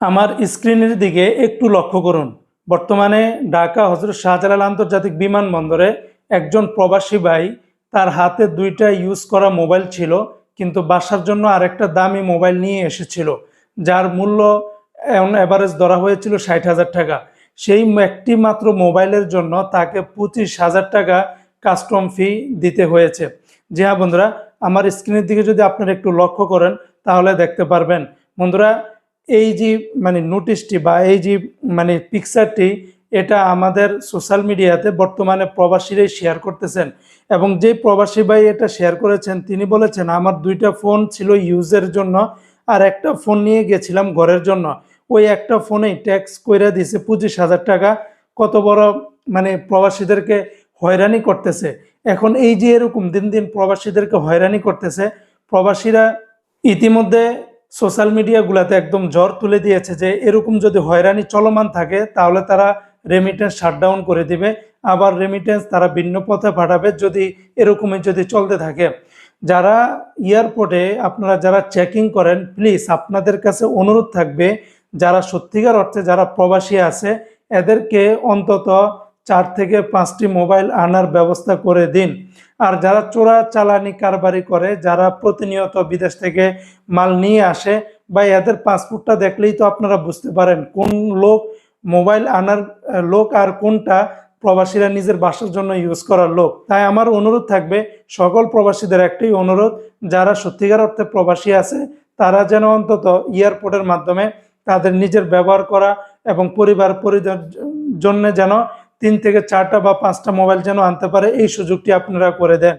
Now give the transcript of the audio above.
আমার স্ক্রিনের দিকে একটু লক্ষ্য করুন। বর্তমানে ঢাকা হজরত শাহজালাল আন্তর্জাতিক বিমানবন্দরে একজন প্রবাসী ভাই তার হাতে দুইটা ইউজ করা মোবাইল ছিল, কিন্তু বাসার জন্য আরেকটা দামি মোবাইল নিয়ে এসেছিল, যার মূল্য অ্যাভারেজ ধরা হয়েছিল ষাট হাজার টাকা। সেই একটি মাত্র মোবাইলের জন্য তাকে পঁচিশ হাজার টাকা কাস্টম ফি দিতে হয়েছে। জি হ্যাঁ বন্ধুরা, আমার স্ক্রিনের দিকে যদি আপনারা একটু লক্ষ্য করেন, তাহলে দেখতে পারবেন। বন্ধুরা এই যে মানে নোটিশটি বা এই যে মানে পিকচারটি এটা আমাদের সোশ্যাল মিডিয়াতে বর্তমানে প্রবাসীরাই শেয়ার করতেছেন। এবং যে প্রবাসী ভাই এটা শেয়ার করেছেন, তিনি বলেছেন, আমার দুইটা ফোন ছিল ইউজের জন্য আর একটা ফোন নিয়ে গেছিলাম ঘরের জন্য। ওই একটা ফোনেই ট্যাক্স কইরা দিয়েছে পঁচিশ হাজার টাকা। কত বড় মানে প্রবাসীদেরকে হয়রানি করতেছে। এখন এই যে এরকম দিন দিন প্রবাসীদেরকে হয়রানি করতেছে, প্রবাসীরা ইতিমধ্যে সোশ্যাল মিডিয়াগুলোতে একদম জ্বর তুলে দিয়েছে যে এরকম যদি হয়রানি চলমান থাকে, তাহলে তারা রেমিটেন্স শাটডাউন করে দিবে। আবার রেমিটেন্স তারা ভিন্ন পথে পাঠাবে যদি এরকমই যদি চলতে থাকে। যারা এয়ারপোর্টে আপনারা যারা চেকিং করেন প্লিজ আপনাদের কাছে অনুরোধ থাকবে, যারা সত্যিকার অর্থে যারা প্রবাসী আছে, এদেরকে অন্তত চার থেকে পাঁচটি মোবাইল আনার ব্যবস্থা করে দিন। আর যারা চোরা চালানি কারবারি করে, যারা প্রতিনিয়ত বিদেশ থেকে মাল নিয়ে আসে, বা এদের পাসপোর্টটা দেখলেই তো আপনারা বুঝতে পারেন কোন লোক মোবাইল আনার লোক আর কোনটা প্রবাসীরা নিজের বাসার জন্য ইউজ করার লোক। তাই আমার অনুরোধ থাকবে, সকল প্রবাসীদের একটাই অনুরোধ, যারা সত্যিকার অর্থে প্রবাসী আছে, তারা যেন অন্তত এয়ারপোর্টের মাধ্যমে তাদের নিজের ব্যবহার করা এবং পরিবার পরিজন জন্য যেন তিন থেকে চারটা বা পাঁচটা মোবাইল যেন আনতে পারে এই সুযোগটি আপনারা করে দেন।